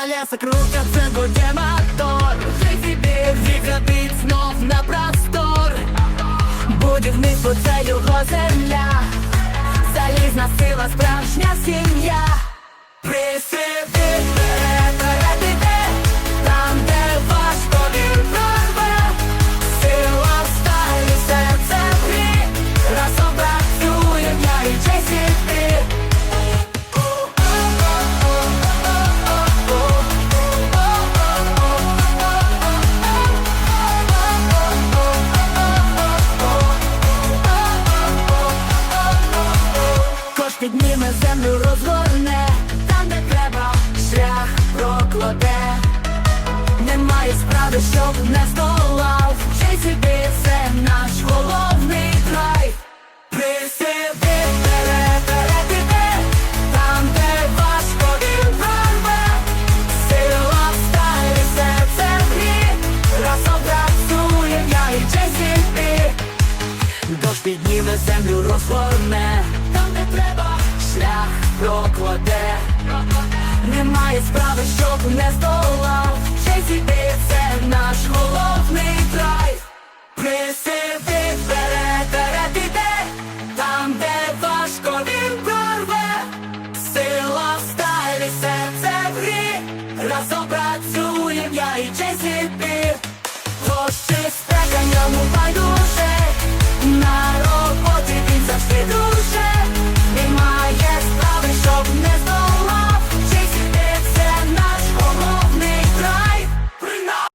Колеса крутятся, гудя мотор JCB відродить знов на простор. Будівництво це його земля. Залізна сила, справжня сім'я. Присиди підніме землю розгорне, там, де треба, шлях прокладе. Немає справи, щоб не здолав. JCB – це наш головний драйв. Присиди вперед іде, там, де важко він прорве. Сила в серце в грі, разом працюєм я і JCB. Дощ підніме землю розгорне Там де треба прокладе Немає справи, щоб не здолав